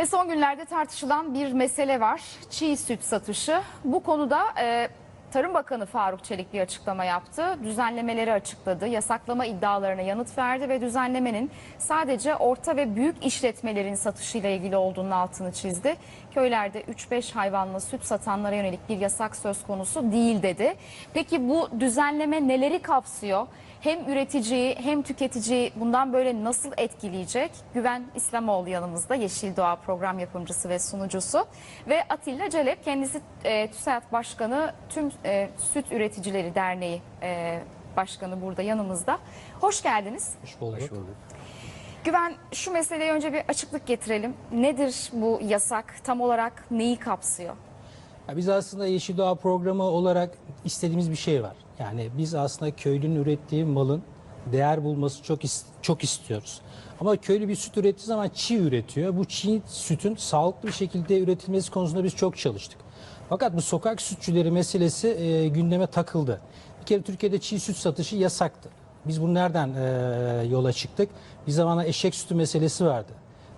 Ve son günlerde tartışılan bir mesele var. Çiğ süt satışı. Bu konuda e, Tarım Bakanı Faruk Çelik bir açıklama yaptı. Düzenlemeleri açıkladı. Yasaklama iddialarına yanıt verdi ve düzenlemenin sadece orta ve büyük işletmelerin satışıyla ilgili olduğunun altını çizdi. Köylerde 3-5 hayvanla süt satanlara yönelik bir yasak söz konusu değil dedi. Peki bu düzenleme neleri kapsıyor? Hem üreticiyi hem tüketiciyi bundan böyle nasıl etkileyecek? Güven İslamoğlu yanımızda Yeşil Doğa program yapımcısı ve sunucusu. Ve Atilla Celep kendisi e, TÜSEAT Başkanı tüm e, Süt Üreticileri Derneği e, Başkanı burada yanımızda. Hoş geldiniz. Hoş bulduk. Güven şu meseleye önce bir açıklık getirelim. Nedir bu yasak? Tam olarak neyi kapsıyor? Ya biz aslında Yeşil Doğa programı olarak istediğimiz bir şey var. Yani biz aslında köylünün ürettiği malın değer bulması çok çok istiyoruz. Ama köylü bir süt ürettiği zaman çiğ üretiyor. Bu çiğ sütün sağlıklı bir şekilde üretilmesi konusunda biz çok çalıştık. Fakat bu sokak sütçüleri meselesi e, gündeme takıldı. Bir kere Türkiye'de çiğ süt satışı yasaktı. Biz bunu nereden e, yola çıktık? Bir zamanlar eşek sütü meselesi vardı.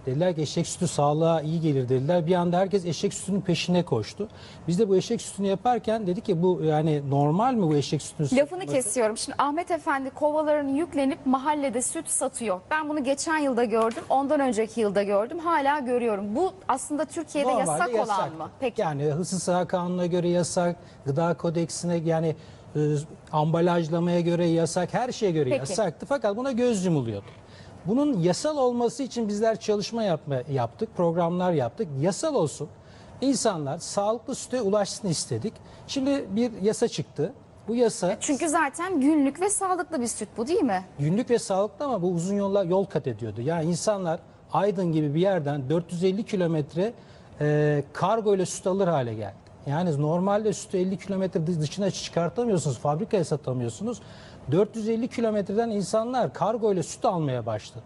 Dediler ki eşek sütü sağlığa iyi gelir dediler. Bir anda herkes eşek sütünün peşine koştu. Biz de bu eşek sütünü yaparken dedik ki bu yani normal mi bu eşek sütünün Lafını satılması? kesiyorum. Şimdi Ahmet Efendi kovaların yüklenip mahallede süt satıyor. Ben bunu geçen yılda gördüm. Ondan önceki yılda gördüm. Hala görüyorum. Bu aslında Türkiye'de Normalde yasak olan yasak. mı? Peki. Yani hırsız saha kanununa göre yasak, gıda kodeksine yani e, ambalajlamaya göre yasak, her şeye göre Peki. yasaktı. Fakat buna göz yumuluyordu. Bunun yasal olması için bizler çalışma yapma, yaptık, programlar yaptık. Yasal olsun. İnsanlar sağlıklı süte ulaşsın istedik. Şimdi bir yasa çıktı. Bu yasa Çünkü zaten günlük ve sağlıklı bir süt bu değil mi? günlük ve sağlıklı ama bu uzun yollar yol kat ediyordu. Yani insanlar Aydın gibi bir yerden 450 kilometre e, kargo ile süt alır hale geldi. Yani normalde sütü 50 kilometre dışına çıkartamıyorsunuz, fabrikaya satamıyorsunuz. 450 kilometreden insanlar kargo ile süt almaya başladı.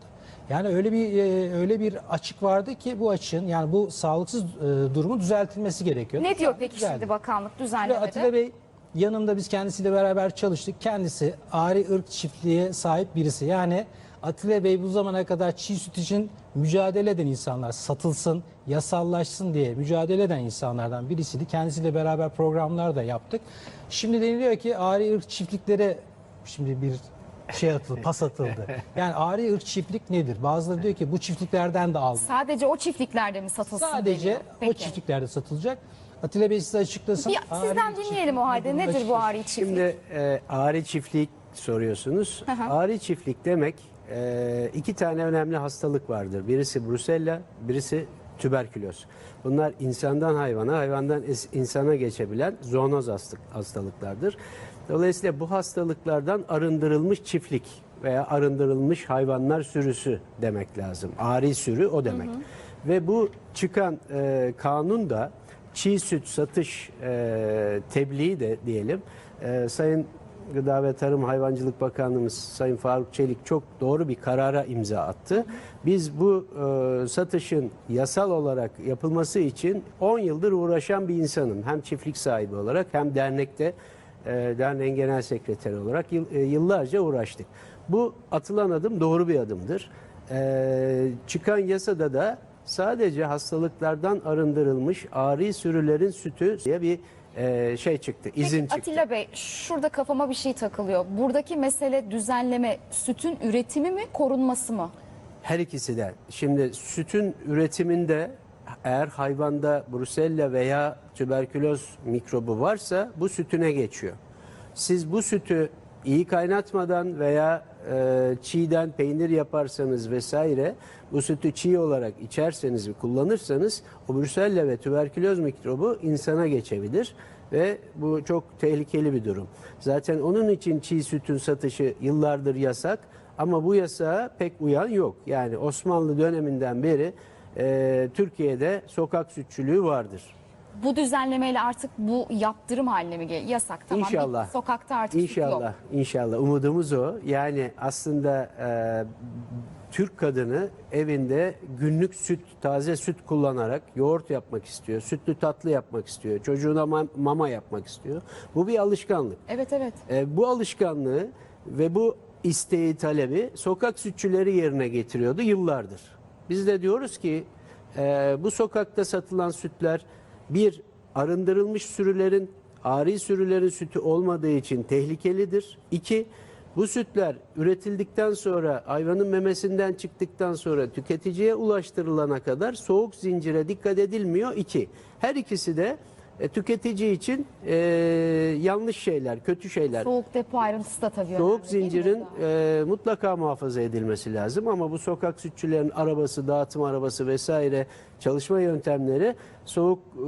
Yani öyle bir e, öyle bir açık vardı ki bu açığın yani bu sağlıksız e, durumun düzeltilmesi gerekiyor. Ne diyor peki Düzeldi. şimdi bakanlık düzenlemede? Atilla Bey yanımda biz kendisiyle beraber çalıştık. Kendisi ari ırk çiftliğe sahip birisi. Yani Atilla Bey bu zamana kadar çiğ süt için mücadele eden insanlar satılsın, yasallaşsın diye mücadele eden insanlardan birisiydi. Kendisiyle beraber programlar da yaptık. Şimdi deniliyor ki ari ırk çiftliklere şimdi bir şey atıldı, pas atıldı. Yani ari ırk çiftlik nedir? Bazıları diyor ki bu çiftliklerden de aldı. Sadece o çiftliklerde mi satılsın Sadece deniyor? o Peki. çiftliklerde satılacak. Atilla Bey size açıklasın. Bir Ari sizden çiftlik dinleyelim o halde. Nedir bu ari çiftlik? Şimdi e, ari çiftlik soruyorsunuz. hı. Ari çiftlik demek e, iki tane önemli hastalık vardır. Birisi brusella, birisi tüberküloz. Bunlar insandan hayvana, hayvandan es- insana geçebilen zoonoz hastı- hastalıklardır. Dolayısıyla bu hastalıklardan arındırılmış çiftlik veya arındırılmış hayvanlar sürüsü demek lazım. Ari sürü o demek. Ve bu çıkan e, kanun da çiğ süt satış e, tebliği de diyelim. E, Sayın Gıda ve Tarım Hayvancılık Bakanlığımız Sayın Faruk Çelik çok doğru bir karara imza attı. Biz bu e, satışın yasal olarak yapılması için 10 yıldır uğraşan bir insanım. Hem çiftlik sahibi olarak hem dernekte derneğin genel sekreteri olarak e, yıllarca uğraştık. Bu atılan adım doğru bir adımdır. E, çıkan yasada da sadece hastalıklardan arındırılmış ari sürülerin sütü diye bir e, şey çıktı, izin Peki çıktı. Atilla Bey şurada kafama bir şey takılıyor. Buradaki mesele düzenleme sütün üretimi mi korunması mı? Her ikisi de. Şimdi sütün üretiminde eğer hayvanda brusella veya tüberküloz mikrobu varsa bu sütüne geçiyor. Siz bu sütü iyi kaynatmadan veya e, çiğden peynir yaparsanız vesaire bu sütü çiğ olarak içerseniz ve kullanırsanız o brusella ve tüberküloz mikrobu insana geçebilir ve bu çok tehlikeli bir durum. Zaten onun için çiğ sütün satışı yıllardır yasak. Ama bu yasağa pek uyan yok. Yani Osmanlı döneminden beri e, Türkiye'de sokak sütçülüğü vardır. Bu düzenlemeyle artık bu yaptırım haline mi geliyor? Yasak tamam. İnşallah. Bir Sokakta artık İnşallah, yok. inşallah. Umudumuz o. Yani aslında e, Türk kadını evinde günlük süt, taze süt kullanarak yoğurt yapmak istiyor, sütlü tatlı yapmak istiyor, çocuğuna ma- mama yapmak istiyor. Bu bir alışkanlık. Evet evet. E, bu alışkanlığı ve bu isteği, talebi sokak sütçüleri yerine getiriyordu yıllardır. Biz de diyoruz ki e, bu sokakta satılan sütler bir arındırılmış sürülerin ari sürülerin sütü olmadığı için tehlikelidir. İki bu sütler üretildikten sonra hayvanın memesinden çıktıktan sonra tüketiciye ulaştırılana kadar soğuk zincire dikkat edilmiyor. İki her ikisi de e, tüketici için e, yanlış şeyler, kötü şeyler. Soğuk depo ayrıntısı da tabii Soğuk önemli zincirin e, mutlaka muhafaza edilmesi lazım ama bu sokak sütçülerin arabası, dağıtım arabası vesaire çalışma yöntemleri soğuk e,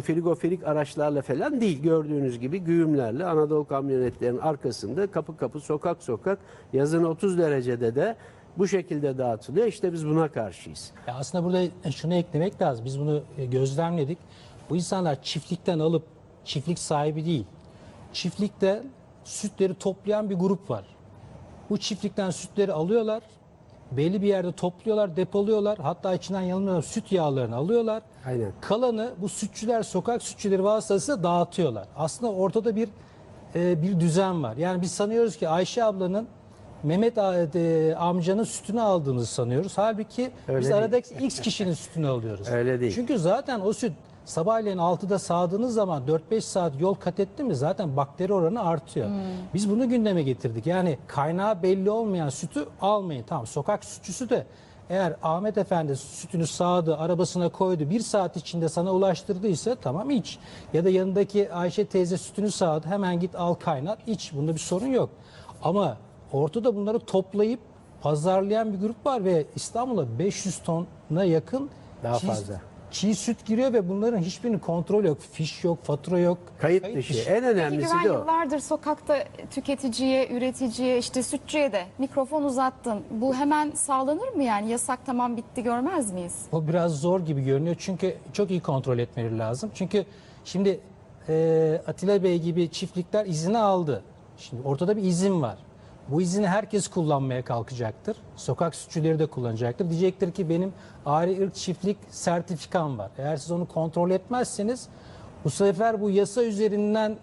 frigofilik araçlarla falan değil. Gördüğünüz gibi güğümlerle Anadolu kamyonetlerin arkasında kapı kapı sokak sokak yazın 30 derecede de bu şekilde dağıtılıyor. İşte biz buna karşıyız. Ya aslında burada şunu eklemek lazım. Biz bunu gözlemledik. Bu insanlar çiftlikten alıp çiftlik sahibi değil. Çiftlikte sütleri toplayan bir grup var. Bu çiftlikten sütleri alıyorlar. Belli bir yerde topluyorlar, depoluyorlar. Hatta içinden yanılmıyorsam süt yağlarını alıyorlar. Aynen. Kalanı bu sütçüler, sokak sütçüleri vasıtasıyla dağıtıyorlar. Aslında ortada bir e, bir düzen var. Yani biz sanıyoruz ki Ayşe ablanın Mehmet e, amcanın sütünü aldığımızı sanıyoruz. Halbuki Öyle biz değil. aradaki X kişinin sütünü alıyoruz. Öyle değil. Çünkü zaten o süt sabahleyin 6'da sağdığınız zaman 4-5 saat yol kat etti mi zaten bakteri oranı artıyor. Biz bunu gündeme getirdik. Yani kaynağı belli olmayan sütü almayın. Tamam sokak sütçüsü de eğer Ahmet Efendi sütünü sağdı, arabasına koydu, bir saat içinde sana ulaştırdıysa tamam iç. Ya da yanındaki Ayşe teyze sütünü sağdı, hemen git al kaynat, iç. Bunda bir sorun yok. Ama ortada bunları toplayıp pazarlayan bir grup var ve İstanbul'a 500 tona yakın Daha fazla. Çiğ süt giriyor ve bunların hiçbirinin kontrol yok. Fiş yok, fatura yok. Kayıt, dışı. En Peki önemlisi Güven de o. yıllardır sokakta tüketiciye, üreticiye, işte sütçüye de mikrofon uzattın. Bu hemen sağlanır mı yani? Yasak tamam bitti görmez miyiz? O biraz zor gibi görünüyor çünkü çok iyi kontrol etmeleri lazım. Çünkü şimdi e, Atilla Bey gibi çiftlikler izini aldı. Şimdi ortada bir izin var. Bu izini herkes kullanmaya kalkacaktır. Sokak sütçüleri de kullanacaktır. Diyecektir ki benim ari ırk çiftlik sertifikam var. Eğer siz onu kontrol etmezseniz bu sefer bu yasa üzerinden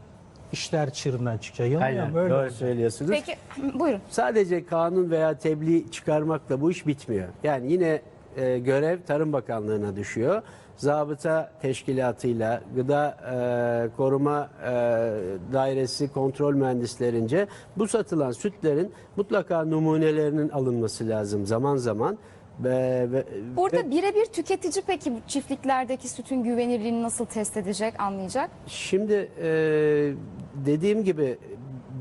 işler çığırından çıkacak. Yanılmıyor Aynen. Öyle Doğru olacak. söylüyorsunuz. Peki buyurun. Sadece kanun veya tebliğ çıkarmakla bu iş bitmiyor. Yani yine e, görev Tarım Bakanlığı'na düşüyor. Zabıta teşkilatıyla, gıda e, koruma e, dairesi kontrol mühendislerince bu satılan sütlerin mutlaka numunelerinin alınması lazım zaman zaman. Ve, ve- Burada birebir tüketici peki bu çiftliklerdeki sütün güvenilirliğini nasıl test edecek, anlayacak? Şimdi e, dediğim gibi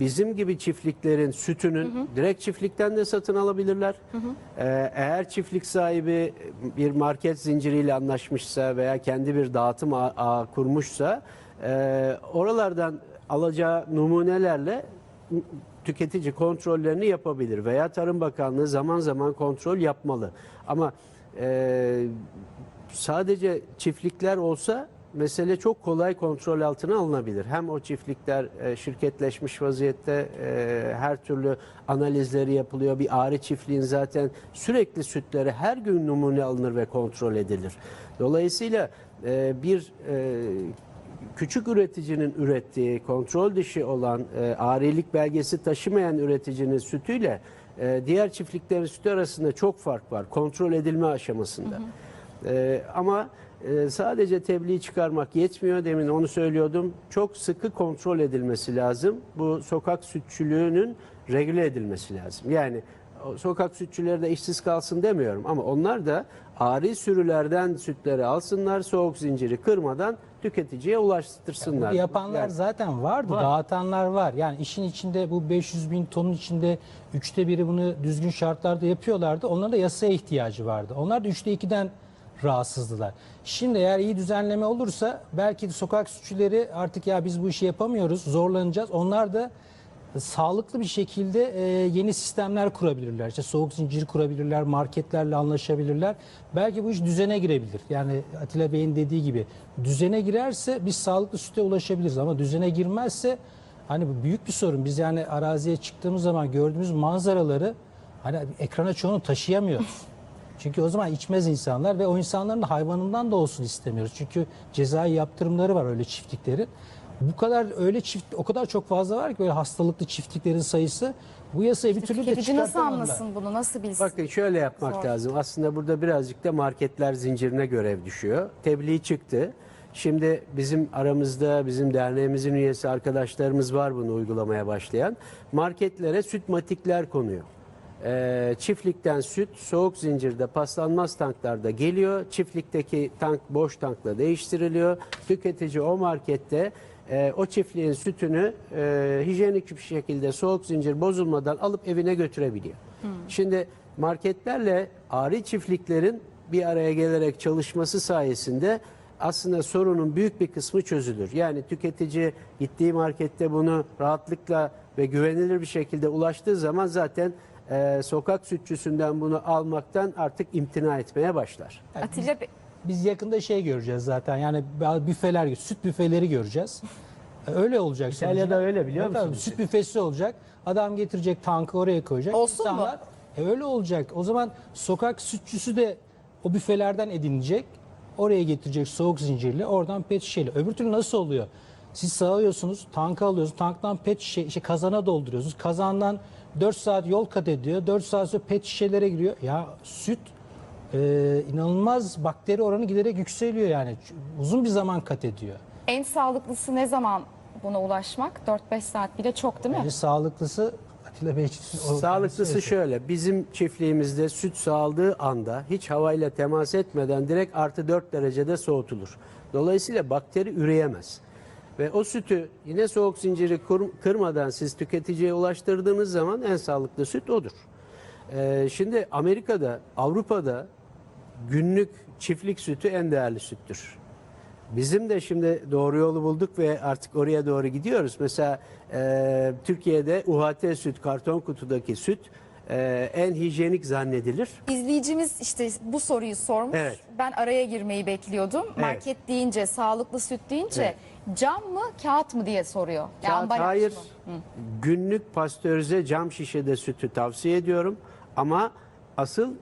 bizim gibi çiftliklerin sütünün direkt çiftlikten de satın alabilirler. E, eğer çiftlik sahibi bir market zinciriyle anlaşmışsa veya kendi bir dağıtım ağı, ağı kurmuşsa e, oralardan alacağı numunelerle tüketici kontrollerini yapabilir veya Tarım Bakanlığı zaman zaman kontrol yapmalı. Ama e, sadece çiftlikler olsa mesele çok kolay kontrol altına alınabilir. Hem o çiftlikler e, şirketleşmiş vaziyette e, her türlü analizleri yapılıyor. Bir ağrı çiftliğin zaten sürekli sütleri her gün numune alınır ve kontrol edilir. Dolayısıyla e, bir e, küçük üreticinin ürettiği kontrol dışı olan e, arilik belgesi taşımayan üreticinin sütüyle e, diğer çiftliklerin sütü arasında çok fark var kontrol edilme aşamasında. E, ama e, sadece tebliğ çıkarmak yetmiyor demin onu söylüyordum. Çok sıkı kontrol edilmesi lazım. Bu sokak sütçülüğünün regüle edilmesi lazım. Yani o sokak sütçüleri de işsiz kalsın demiyorum ama onlar da ari sürülerden sütleri alsınlar, soğuk zinciri kırmadan tüketiciye ulaştırsınlar. Bunu yapanlar Yani zaten vardı, Var. dağıtanlar var. Yani işin içinde bu 500 bin tonun içinde üçte biri bunu düzgün şartlarda yapıyorlardı. Onların da yasaya ihtiyacı vardı. Onlar da üçte ikiden rahatsızdılar. Şimdi eğer iyi düzenleme olursa belki de sokak sütçüleri artık ya biz bu işi yapamıyoruz, zorlanacağız. Onlar da sağlıklı bir şekilde e, yeni sistemler kurabilirler. İşte soğuk zincir kurabilirler, marketlerle anlaşabilirler. Belki bu iş düzene girebilir. Yani Atilla Bey'in dediği gibi düzene girerse biz sağlıklı süte ulaşabiliriz ama düzene girmezse hani bu büyük bir sorun. Biz yani araziye çıktığımız zaman gördüğümüz manzaraları hani ekrana çoğunu taşıyamıyoruz. Çünkü o zaman içmez insanlar ve o insanların da hayvanından da olsun istemiyoruz. Çünkü cezai yaptırımları var öyle çiftliklerin. Bu kadar öyle çift o kadar çok fazla var ki böyle hastalıklı çiftliklerin sayısı bu yasayı bir türlü de Tüketici nasıl anlasın bunu, nasıl bilsin? Bakın şöyle yapmak Zor. lazım. Aslında burada birazcık da marketler zincirine görev düşüyor. Tebliğ çıktı. Şimdi bizim aramızda bizim derneğimizin üyesi arkadaşlarımız var bunu uygulamaya başlayan. Marketlere süt matikler konuyor. Ee, çiftlikten süt soğuk zincirde paslanmaz tanklarda geliyor. Çiftlikteki tank boş tankla değiştiriliyor. Tüketici o markette e, o çiftliğin sütünü e, hijyenik bir şekilde soğuk zincir bozulmadan alıp evine götürebiliyor. Şimdi marketlerle ari çiftliklerin bir araya gelerek çalışması sayesinde aslında sorunun büyük bir kısmı çözülür. Yani tüketici gittiği markette bunu rahatlıkla ve güvenilir bir şekilde ulaştığı zaman zaten e, sokak sütçüsünden bunu almaktan artık imtina etmeye başlar. Atilla Bey, Biz yakında şey göreceğiz zaten yani büfeler, süt büfeleri göreceğiz. E, Öyle olacak. İtalya'da sonuçta. öyle biliyor Evet abi, musunuz? Süt büfesi olacak. Adam getirecek tankı oraya koyacak. Olsun mu? E öyle olacak. O zaman sokak sütçüsü de o büfelerden edinecek. Oraya getirecek soğuk zincirli. Oradan pet şişeyle. Öbür türlü nasıl oluyor? Siz sağıyorsunuz, tanka alıyorsunuz. Tanktan pet şişe, işte kazana dolduruyorsunuz. Kazandan 4 saat yol kat ediyor. 4 saat sonra pet şişelere giriyor. Ya süt e, inanılmaz bakteri oranı giderek yükseliyor yani. Uzun bir zaman kat ediyor. en sağlıklısı ne zaman buna ulaşmak? 4-5 saat bile çok değil mi? Bence sağlıklısı Atilla Bey için o- Sağlıklısı şöyle, bizim çiftliğimizde süt sağladığı anda hiç havayla temas etmeden direkt artı 4 derecede soğutulur. Dolayısıyla bakteri üreyemez. Ve o sütü yine soğuk zinciri kırmadan siz tüketiciye ulaştırdığınız zaman en sağlıklı süt odur. Ee, şimdi Amerika'da, Avrupa'da günlük çiftlik sütü en değerli süttür. Bizim de şimdi doğru yolu bulduk ve artık oraya doğru gidiyoruz. Mesela e, Türkiye'de UHT süt, karton kutudaki süt e, en hijyenik zannedilir. İzleyicimiz işte bu soruyu sormuş. Evet. Ben araya girmeyi bekliyordum. Market deyince, sağlıklı süt deyince cam mı, kağıt mı diye soruyor. Kağıt, ambalaj hayır, mı? günlük pastörize cam şişede sütü tavsiye ediyorum. Ama asıl e,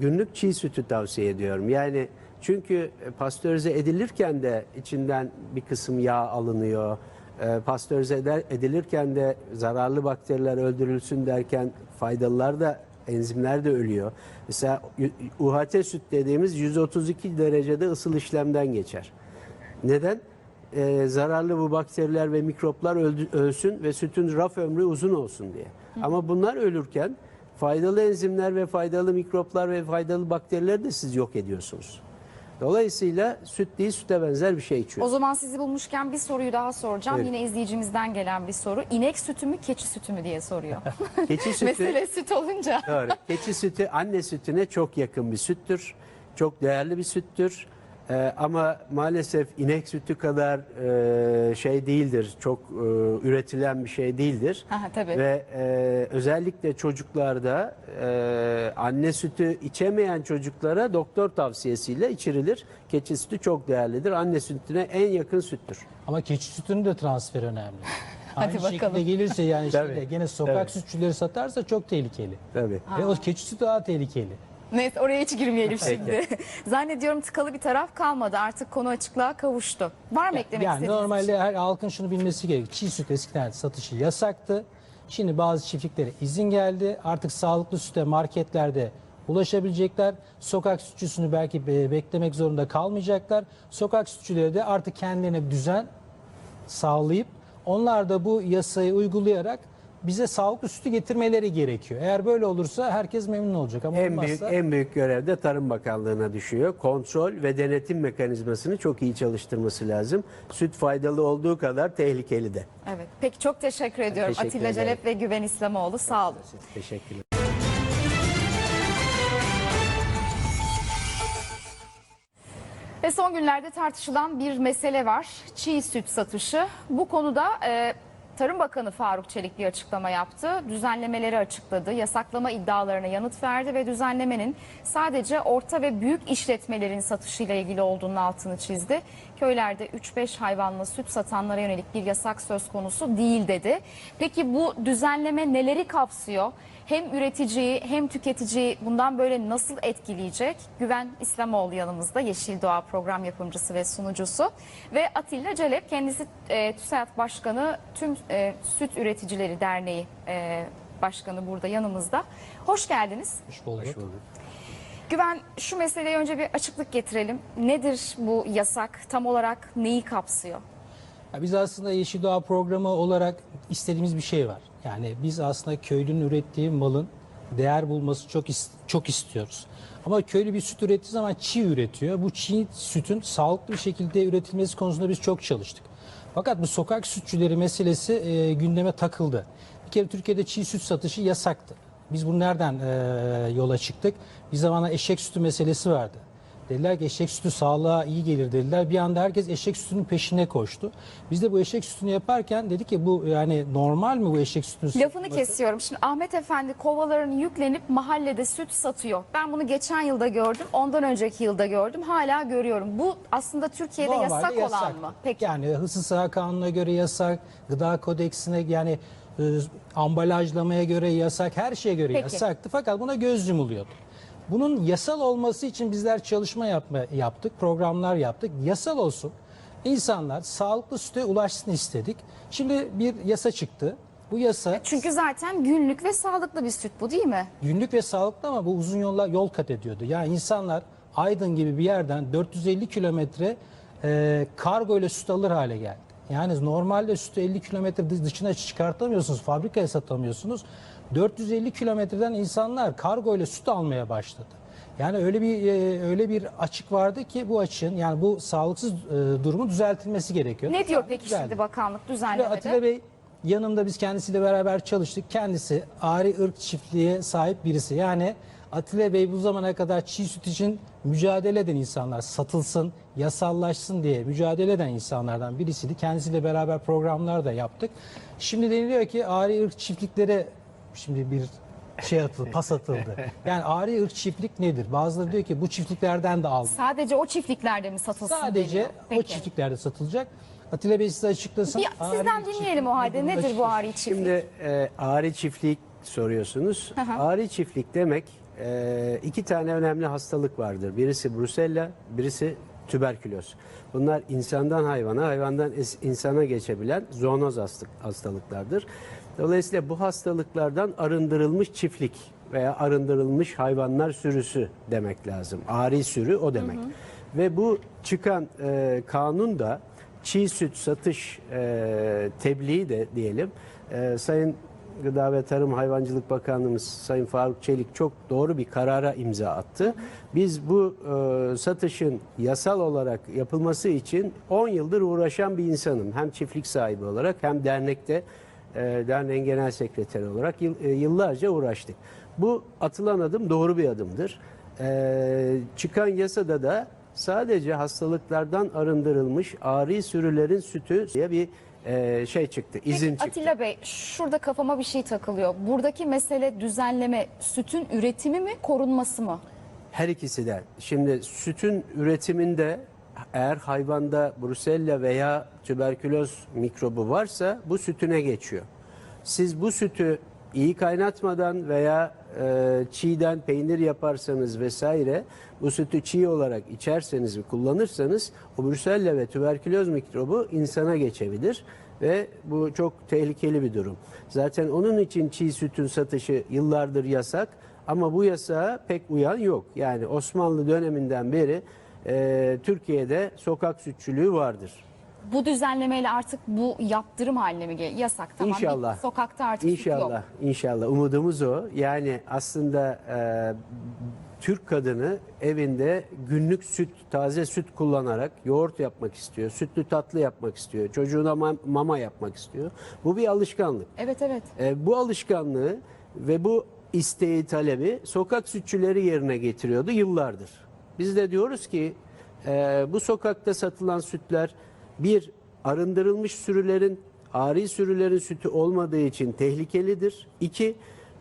günlük çiğ sütü tavsiye ediyorum. Yani çünkü pastörize edilirken de içinden bir kısım yağ alınıyor. E, pastörize eder- edilirken de zararlı bakteriler öldürülsün derken faydalılar da enzimler de ölüyor. Mesela UHT süt dediğimiz 132 derecede ısıl işlemden geçer. Neden? Ee, zararlı bu bakteriler ve mikroplar öldü- ölsün ve sütün raf ömrü uzun olsun diye. Ama bunlar ölürken faydalı enzimler ve faydalı mikroplar ve faydalı bakterileri de siz yok ediyorsunuz. Dolayısıyla süt değil süte benzer bir şey O içiyoruz. zaman sizi bulmuşken bir soruyu daha soracağım. Buyurun. Yine izleyicimizden gelen bir soru. İnek sütü mü, keçi sütü mü diye soruyor. Keçi sütü, Mesele süt olunca. Doğru. Keçi sütü anne sütüne çok yakın bir süttür. Çok değerli bir süttür. Ee, ama maalesef inek sütü kadar e, şey değildir. Çok e, üretilen bir şey değildir. Aha, tabii. Ve e, özellikle çocuklarda e, anne sütü içemeyen çocuklara doktor tavsiyesiyle içirilir. Keçi sütü çok değerlidir. Anne sütüne en yakın süttür. Ama keçi sütünün de transfer önemli. Hadi Aynı bakalım. şekilde gelirse yani Tabii. şeyde, gene sokak Tabii. sütçüleri satarsa çok tehlikeli. Tabii. Ve o keçi sütü daha tehlikeli. Neyse oraya hiç girmeyelim şimdi. Zannediyorum tıkalı bir taraf kalmadı. Artık konu açıklığa kavuştu. Var mı eklemek yani istediğiniz normalde şey? her halkın şunu bilmesi gerekiyor. Çiğ süt eskiden satışı yasaktı. Şimdi bazı çiftliklere izin geldi. Artık sağlıklı süte marketlerde ulaşabilecekler. Sokak sütçüsünü belki be- beklemek zorunda kalmayacaklar. Sokak sütçüleri de artık kendilerine düzen sağlayıp onlar da bu yasayı uygulayarak bize sağlıklı sütü getirmeleri gerekiyor. Eğer böyle olursa herkes memnun olacak ama En olmazsa büyük en büyük görev de Tarım Bakanlığı'na düşüyor. Kontrol ve denetim mekanizmasını çok iyi çalıştırması lazım. Süt faydalı olduğu kadar tehlikeli de. Evet. Peki çok teşekkür ediyorum Teşekkür Atilla ederim. Celep ve Güven İslamoğlu. Sağ olun. Teşekkürler. Ve son günlerde tartışılan bir mesele var. Çiğ süt satışı. Bu konuda e, Tarım Bakanı Faruk Çelik bir açıklama yaptı. Düzenlemeleri açıkladı. Yasaklama iddialarına yanıt verdi ve düzenlemenin sadece orta ve büyük işletmelerin satışıyla ilgili olduğunun altını çizdi. Köylerde 3-5 hayvanla süt satanlara yönelik bir yasak söz konusu değil dedi. Peki bu düzenleme neleri kapsıyor? Hem üreticiyi hem tüketiciyi bundan böyle nasıl etkileyecek? Güven İslamoğlu yanımızda Yeşil Doğa program yapımcısı ve sunucusu ve Atilla Celep kendisi e, TÜSAT Başkanı tüm e, Süt Üreticileri Derneği e, Başkanı burada yanımızda. Hoş geldiniz. Hoş bulduk. Hoş bulduk. Güven şu meseleye önce bir açıklık getirelim. Nedir bu yasak? Tam olarak neyi kapsıyor? Biz aslında Yeşil Doğa programı olarak istediğimiz bir şey var. Yani biz aslında köylünün ürettiği malın değer bulması çok çok istiyoruz. Ama köylü bir süt ürettiği zaman çiğ üretiyor. Bu çiğ sütün sağlıklı bir şekilde üretilmesi konusunda biz çok çalıştık. Fakat bu sokak sütçüleri meselesi e, gündeme takıldı. Bir kere Türkiye'de çiğ süt satışı yasaktı. Biz bunu nereden e, yola çıktık? Bir zamanlar eşek sütü meselesi vardı. Dediler ki eşek sütü sağlığa iyi gelir dediler. Bir anda herkes eşek sütünün peşine koştu. Biz de bu eşek sütünü yaparken dedik ki bu yani normal mi bu eşek sütünün Lafını satılması? kesiyorum. Şimdi Ahmet Efendi kovalarını yüklenip mahallede süt satıyor. Ben bunu geçen yılda gördüm. Ondan önceki yılda gördüm. Hala görüyorum. Bu aslında Türkiye'de Normalde yasak olan yasak. mı? Peki. Yani hırsız saha kanununa göre yasak, gıda kodeksine yani e, ambalajlamaya göre yasak, her şeye göre Peki. yasaktı. Fakat buna göz yumuluyordu. Bunun yasal olması için bizler çalışma yapma, yaptık, programlar yaptık. Yasal olsun. İnsanlar sağlıklı süte ulaşsın istedik. Şimdi bir yasa çıktı. Bu yasa Çünkü zaten günlük ve sağlıklı bir süt bu değil mi? günlük ve sağlıklı ama bu uzun yollar yol kat ediyordu. Yani insanlar Aydın gibi bir yerden 450 kilometre e, kargo ile süt alır hale geldi. Yani normalde sütü 50 kilometre dışına çıkartamıyorsunuz, fabrikaya satamıyorsunuz. 450 kilometreden insanlar kargo ile süt almaya başladı. Yani öyle bir e, öyle bir açık vardı ki bu açığın yani bu sağlıksız e, durumun düzeltilmesi gerekiyor. Ne diyor peki Düzeldi. şimdi bakanlık düzenlemede? Atilla Bey yanımda biz kendisiyle beraber çalıştık. Kendisi ari ırk çiftliğe sahip birisi. Yani Atilla Bey bu zamana kadar çiğ süt için mücadele eden insanlar satılsın, yasallaşsın diye mücadele eden insanlardan birisiydi. Kendisiyle beraber programlar da yaptık. Şimdi deniliyor ki ari ırk çiftliklere şimdi bir şey atıldı, pas atıldı. Yani ari ırk çiftlik nedir? Bazıları diyor ki bu çiftliklerden de aldım. Sadece o çiftliklerde mi satılsın Sadece deniyor? o Peki. çiftliklerde satılacak. Atilla Bey size açıklasın. Bir Ari sizden dinleyelim o halde. nedir? Bu ari çiftlik? Şimdi e, ari çiftlik soruyorsunuz. Ari çiftlik demek e, iki tane önemli hastalık vardır. Birisi brusella, birisi tüberküloz. Bunlar insandan hayvana, hayvandan es- insana geçebilen zoonoz hastalık, hastalıklardır. Dolayısıyla bu hastalıklardan arındırılmış çiftlik veya arındırılmış hayvanlar sürüsü demek lazım. Ari sürü o demek. Ve bu çıkan e, kanun da çiğ süt satış e, tebliği de diyelim. E, Sayın Gıda ve Tarım Hayvancılık Bakanlığımız Sayın Faruk Çelik çok doğru bir karara imza attı. Biz bu e, satışın yasal olarak yapılması için 10 yıldır uğraşan bir insanım. Hem çiftlik sahibi olarak hem dernekte derneğin genel sekreteri olarak e, yıllarca uğraştık. Bu atılan adım doğru bir adımdır. E, çıkan yasada da sadece hastalıklardan arındırılmış ari sürülerin sütü diye bir e, şey çıktı, izin Peki, çıktı. Atilla Bey şurada kafama bir şey takılıyor. Buradaki mesele düzenleme sütün üretimi mi korunması mı? Her ikisi de. Şimdi sütün üretiminde eğer hayvanda brusella veya tüberküloz mikrobu varsa bu sütüne geçiyor. Siz bu sütü iyi kaynatmadan veya e, çiğden peynir yaparsanız vesaire bu sütü çiğ olarak içerseniz ve kullanırsanız o brusella ve tüberküloz mikrobu insana geçebilir ve bu çok tehlikeli bir durum. Zaten onun için çiğ sütün satışı yıllardır yasak. Ama bu yasağa pek uyan yok. Yani Osmanlı döneminden beri e, Türkiye'de sokak sütçülüğü vardır. Bu düzenlemeyle artık bu yaptırım haline mi geliyor? Yasak tamam. bir İnşallah. Sokakta artık İnşallah, yok. inşallah. Umudumuz o. Yani aslında e, Türk kadını evinde günlük süt, taze süt kullanarak yoğurt yapmak istiyor, sütlü tatlı yapmak istiyor, çocuğuna ma- mama yapmak istiyor. Bu bir alışkanlık. Evet evet. E, bu alışkanlığı ve bu isteği, talebi sokak sütçüleri yerine getiriyordu yıllardır. Biz de diyoruz ki e, bu sokakta satılan sütler bir arındırılmış sürülerin, ari sürülerin sütü olmadığı için tehlikelidir. İki,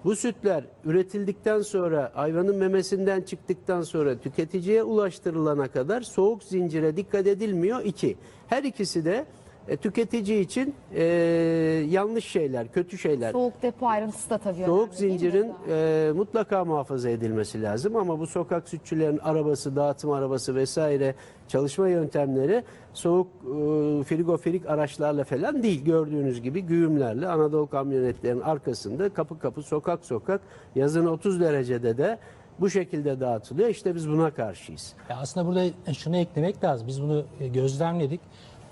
bu sütler üretildikten sonra hayvanın memesinden çıktıktan sonra tüketiciye ulaştırılana kadar soğuk zincire dikkat edilmiyor. İki, her ikisi de e, tüketici için e, yanlış şeyler, kötü şeyler. Soğuk depo ayrıntısı da tabii Soğuk önemli zincirin e, mutlaka muhafaza edilmesi lazım ama bu sokak sütçülerin arabası, dağıtım arabası vesaire çalışma yöntemleri soğuk e, frigoferik araçlarla falan değil. Gördüğünüz gibi güğümlerle Anadolu kamyonetlerin arkasında kapı kapı sokak sokak yazın 30 derecede de bu şekilde dağıtılıyor. İşte biz buna karşıyız. Ya aslında burada şunu eklemek lazım. Biz bunu gözlemledik.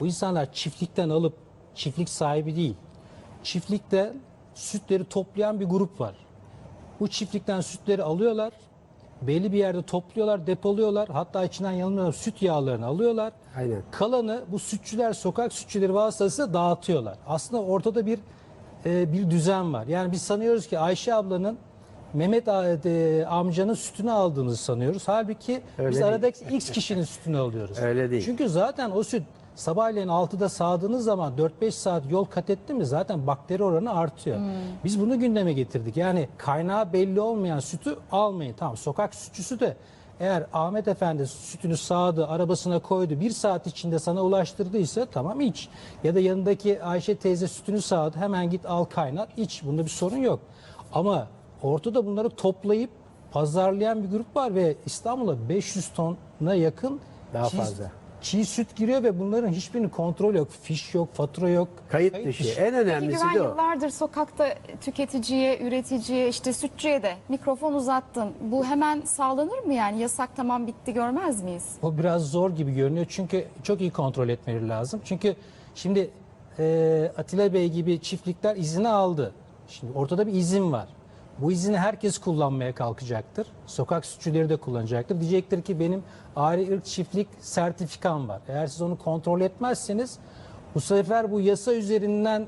Bu insanlar çiftlikten alıp çiftlik sahibi değil. Çiftlikte sütleri toplayan bir grup var. Bu çiftlikten sütleri alıyorlar. Belli bir yerde topluyorlar, depoluyorlar. Hatta içinden yanılmıyorum süt yağlarını alıyorlar. Aynen. Kalanı bu sütçüler, sokak sütçüleri vasıtasıyla dağıtıyorlar. Aslında ortada bir e, bir düzen var. Yani biz sanıyoruz ki Ayşe ablanın Mehmet e, amcanın sütünü aldığımızı sanıyoruz. Halbuki Öyle biz değil. aradaki X kişinin sütünü alıyoruz. Öyle değil. Çünkü zaten o süt sabahleyin 6'da sağdığınız zaman 4-5 saat yol kat etti mi zaten bakteri oranı artıyor. Biz bunu gündeme getirdik. Yani kaynağı belli olmayan sütü almayın. Tamam sokak sütçüsü de eğer Ahmet Efendi sütünü sağdı, arabasına koydu, bir saat içinde sana ulaştırdıysa tamam iç. Ya da yanındaki Ayşe teyze sütünü sağdı, hemen git al kaynat iç. Bunda bir sorun yok. Ama ortada bunları toplayıp pazarlayan bir grup var ve İstanbul'a 500 tona yakın Daha fazla. Çiğ süt giriyor ve bunların hiçbirinin kontrol yok. Fiş yok, fatura yok. Kayıt dışı. En Peki önemlisi güven de o. yıllardır sokakta tüketiciye, üreticiye, işte sütçüye de mikrofon uzattın. Bu hemen sağlanır mı yani? Yasak tamam bitti görmez miyiz? O biraz zor gibi görünüyor çünkü çok iyi kontrol etmeleri lazım. Çünkü şimdi e, Atilla Bey gibi çiftlikler izini aldı. Şimdi ortada bir izin var. Bu izini herkes kullanmaya kalkacaktır. Sokak sütçüleri de kullanacaktır. Diyecektir ki benim ari ırk çiftlik sertifikam var. Eğer siz onu kontrol etmezseniz bu sefer bu yasa üzerinden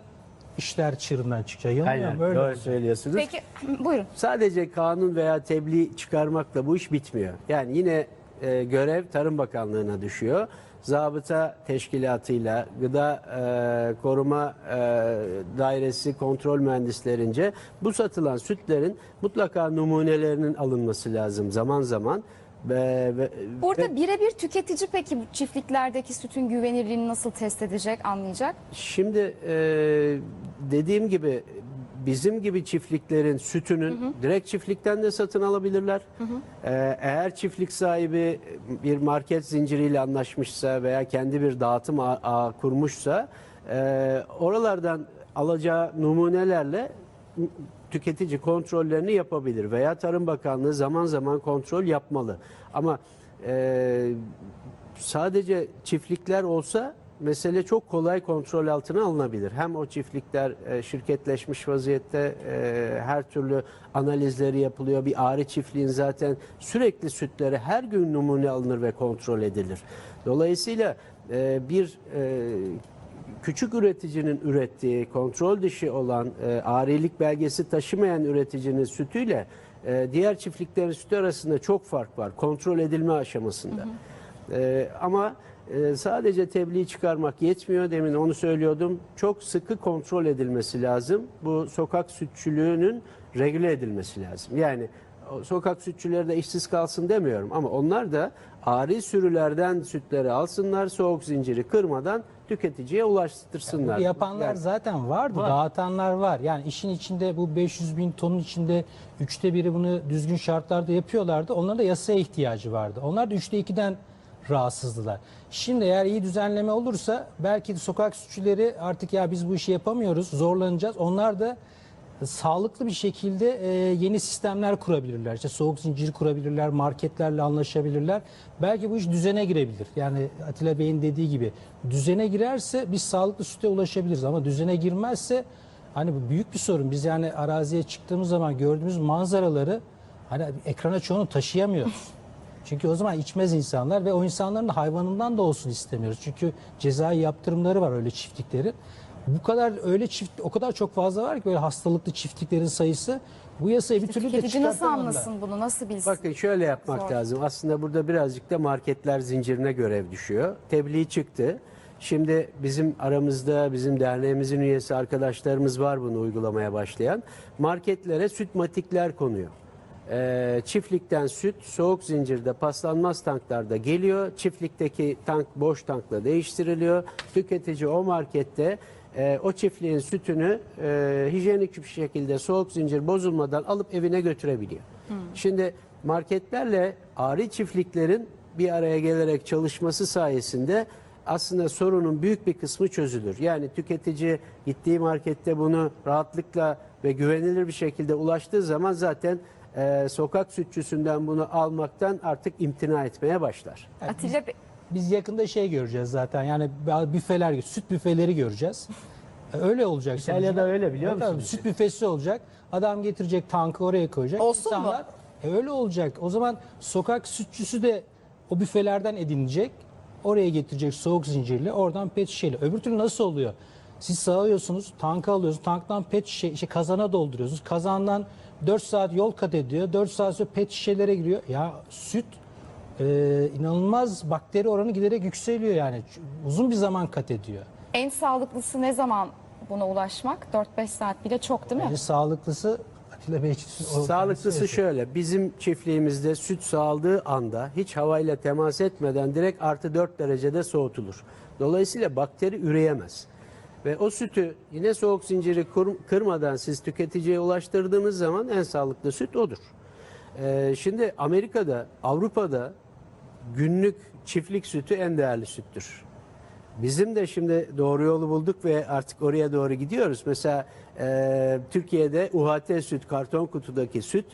işler çığırından çıkacak. Yanılmıyor Aynen. Öyle Doğru olacak. söylüyorsunuz. Peki buyurun. Sadece kanun veya tebliğ çıkarmakla bu iş bitmiyor. Yani yine e, görev Tarım Bakanlığı'na düşüyor. Zabıta teşkilatıyla, gıda e, koruma e, dairesi kontrol mühendislerince bu satılan sütlerin mutlaka numunelerinin alınması lazım zaman zaman. Ve- Burada ve birebir tüketici peki bu çiftliklerdeki sütün güvenilirliğini nasıl test edecek, anlayacak? Şimdi e, dediğim gibi bizim gibi çiftliklerin sütünün direkt çiftlikten de satın alabilirler. E, eğer çiftlik sahibi bir market zinciriyle anlaşmışsa veya kendi bir dağıtım ağı, ağı kurmuşsa e, oralardan alacağı numunelerle tüketici kontrollerini yapabilir veya Tarım Bakanlığı zaman zaman kontrol yapmalı. Ama e, sadece çiftlikler olsa mesele çok kolay kontrol altına alınabilir. Hem o çiftlikler e, şirketleşmiş vaziyette e, her türlü analizleri yapılıyor. Bir ağrı çiftliğin zaten sürekli sütleri her gün numune alınır ve kontrol edilir. Dolayısıyla e, bir e, küçük üreticinin ürettiği kontrol dışı olan e, arilik belgesi taşımayan üreticinin sütüyle e, diğer çiftliklerin sütü arasında çok fark var kontrol edilme aşamasında. E, ama e, sadece tebliğ çıkarmak yetmiyor. Demin onu söylüyordum. Çok sıkı kontrol edilmesi lazım. Bu sokak sütçülüğünün regüle edilmesi lazım. Yani o sokak sütçüleri de işsiz kalsın demiyorum ama onlar da ari sürülerden sütleri alsınlar, soğuk zinciri kırmadan tüketiciye ulaştırsınlar. Bu yapanlar Yani zaten vardı, Var. dağıtanlar var. Yani işin içinde bu 500 bin tonun içinde üçte biri bunu düzgün şartlarda yapıyorlardı. Onların da yasaya ihtiyacı vardı. Onlar da üçte ikiden rahatsızdılar. Şimdi eğer iyi düzenleme olursa belki de sokak sütçüleri artık ya biz bu işi yapamıyoruz, zorlanacağız. Onlar da sağlıklı bir şekilde e, yeni sistemler kurabilirler. İşte soğuk zincir kurabilirler, marketlerle anlaşabilirler. Belki bu iş düzene girebilir. Yani Atilla Bey'in dediği gibi düzene girerse biz sağlıklı süte ulaşabiliriz ama düzene girmezse hani bu büyük bir sorun. Biz yani araziye çıktığımız zaman gördüğümüz manzaraları hani ekrana çoğunu taşıyamıyoruz. Çünkü o zaman içmez insanlar ve o insanların da hayvanından da olsun istemiyoruz. Çünkü cezai yaptırımları var öyle çiftliklerin. Bu kadar öyle çift o kadar çok fazla var ki böyle hastalıklı çiftliklerin sayısı. Bu yasayı bir türlü de Tüketici nasıl anlasın bunu, nasıl bilsin? Bakın şöyle yapmak Zor. lazım. Aslında burada birazcık da marketler zincirine görev düşüyor. Tebliğ çıktı. Şimdi bizim aramızda bizim derneğimizin üyesi arkadaşlarımız var bunu uygulamaya başlayan. Marketlere süt matikler konuyor. E, çiftlikten süt soğuk zincirde paslanmaz tanklarda geliyor. Çiftlikteki tank boş tankla değiştiriliyor. Tüketici o markette e, o çiftliğin sütünü e, hijyenik bir şekilde soğuk zincir bozulmadan alıp evine götürebiliyor. Şimdi marketlerle ari çiftliklerin bir araya gelerek çalışması sayesinde aslında sorunun büyük bir kısmı çözülür. Yani tüketici gittiği markette bunu rahatlıkla ve güvenilir bir şekilde ulaştığı zaman zaten e, sokak sütçüsünden bunu almaktan artık imtina etmeye başlar. Atilla Bey, Biz yakında şey göreceğiz zaten yani büfeler, süt büfeleri göreceğiz. E, Öyle olacak. İtalya'da sonuçta. öyle biliyor Evet abi, musunuz? Süt büfesi olacak. Adam getirecek tankı oraya koyacak. Olsun mu? E, öyle olacak. O zaman sokak sütçüsü de o büfelerden edinecek. Oraya getirecek soğuk zincirle oradan pet şişeyle. Öbür türlü nasıl oluyor? Siz sağıyorsunuz, tanka alıyorsunuz, tanktan pet şişe, işte kazana dolduruyorsunuz. Kazandan 4 saat yol kat ediyor. 4 saat sonra pet şişelere giriyor. Ya süt e, inanılmaz bakteri oranı giderek yükseliyor yani. Uzun bir zaman kat ediyor. en sağlıklısı ne zaman buna ulaşmak? 4-5 saat bile çok değil mi? Bence sağlıklısı Atilla Bey o- Sağlıklısı şöyle, bizim çiftliğimizde süt sağladığı anda hiç havayla temas etmeden direkt artı 4 derecede soğutulur. Dolayısıyla bakteri üreyemez. Ve o sütü yine soğuk zinciri kırmadan siz tüketiciye ulaştırdığınız zaman en sağlıklı süt odur. Ee, şimdi Amerika'da, Avrupa'da günlük çiftlik sütü en değerli süttür. Bizim de şimdi doğru yolu bulduk ve artık oraya doğru gidiyoruz. Mesela e, Türkiye'de UHT süt, karton kutudaki süt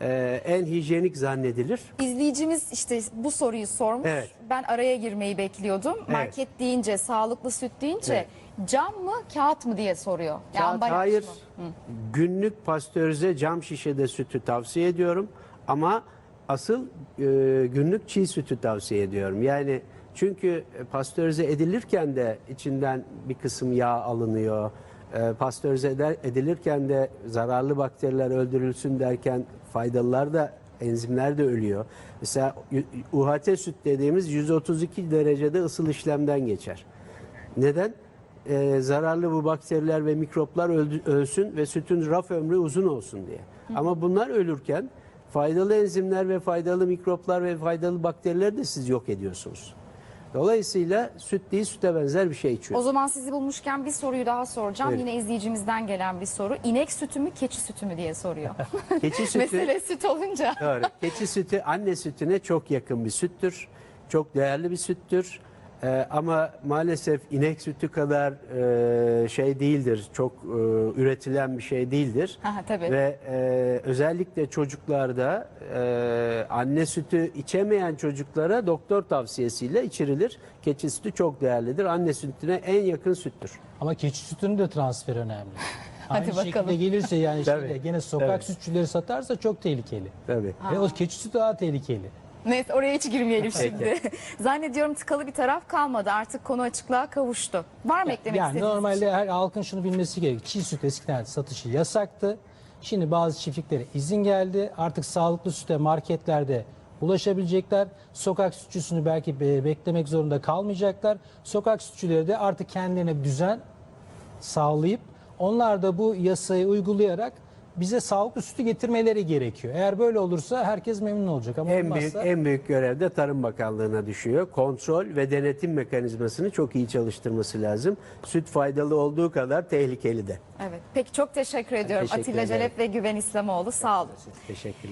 e, en hijyenik zannedilir. İzleyicimiz işte bu soruyu sormuş. Evet. Ben araya girmeyi bekliyordum. Market deyince, sağlıklı süt deyince cam mı, kağıt mı diye soruyor. Kağıt, ambalaj hayır, mı? günlük pastörize cam şişede sütü tavsiye ediyorum. Ama asıl e, günlük çiğ sütü tavsiye ediyorum. Yani çünkü pastörize edilirken de içinden bir kısım yağ alınıyor. E, pastörize eder- edilirken de zararlı bakteriler öldürülsün derken faydalılar da enzimler de ölüyor. Mesela UHT süt dediğimiz 132 derecede ısıl işlemden geçer. Neden? Ee, zararlı bu bakteriler ve mikroplar öldü- ölsün ve sütün raf ömrü uzun olsun diye. Ama bunlar ölürken faydalı enzimler ve faydalı mikroplar ve faydalı bakterileri de siz yok ediyorsunuz. Dolayısıyla süt değil süte benzer bir şey O içiyoruz. zaman sizi bulmuşken bir soruyu daha soracağım. Buyurun. Yine izleyicimizden gelen bir soru. İnek sütü mü, keçi sütü mü diye soruyor. Keçi sütü, Mesele süt olunca. Doğru. Keçi sütü anne sütüne çok yakın bir süttür. Çok değerli bir süttür. Ee, ama maalesef inek sütü kadar e, şey değildir. Çok e, üretilen bir şey değildir. Aha, tabii. Ve e, özellikle çocuklarda e, anne sütü içemeyen çocuklara doktor tavsiyesiyle içirilir. Keçi sütü çok değerlidir. Anne sütüne en yakın süttür. Ama keçi sütünün de transferi önemli. Hadi Aynı bakalım. şekilde gelirse yani Tabii. şeyde, gene sokak Tabii. sütçüleri satarsa çok tehlikeli. Tabii. Ve o keçi sütü daha tehlikeli. Neyse oraya hiç girmeyelim şimdi. Zannediyorum tıkalı bir taraf kalmadı. Artık konu açıklığa kavuştu. Var mı eklemek Yani istediğiniz normalde şey? her halkın şunu bilmesi gerekiyor. Çiğ süt eskiden satışı yasaktı. Şimdi bazı çiftliklere izin geldi. Artık sağlıklı süte marketlerde ulaşabilecekler. Sokak sütçüsünü belki be- beklemek zorunda kalmayacaklar. Sokak sütçüleri de artık kendilerine düzen sağlayıp onlar da bu yasayı uygulayarak bize sağlıklı sütü getirmeleri gerekiyor. Eğer böyle olursa herkes memnun olacak ama En büyük en büyük görev de Tarım Bakanlığı'na düşüyor. Kontrol ve denetim mekanizmasını çok iyi çalıştırması lazım. Süt faydalı olduğu kadar tehlikeli de. Evet. Peki çok teşekkür ediyorum Teşekkür Atilla ederim. Celep ve Güven İslamoğlu. Sağ olun. Teşekkürler.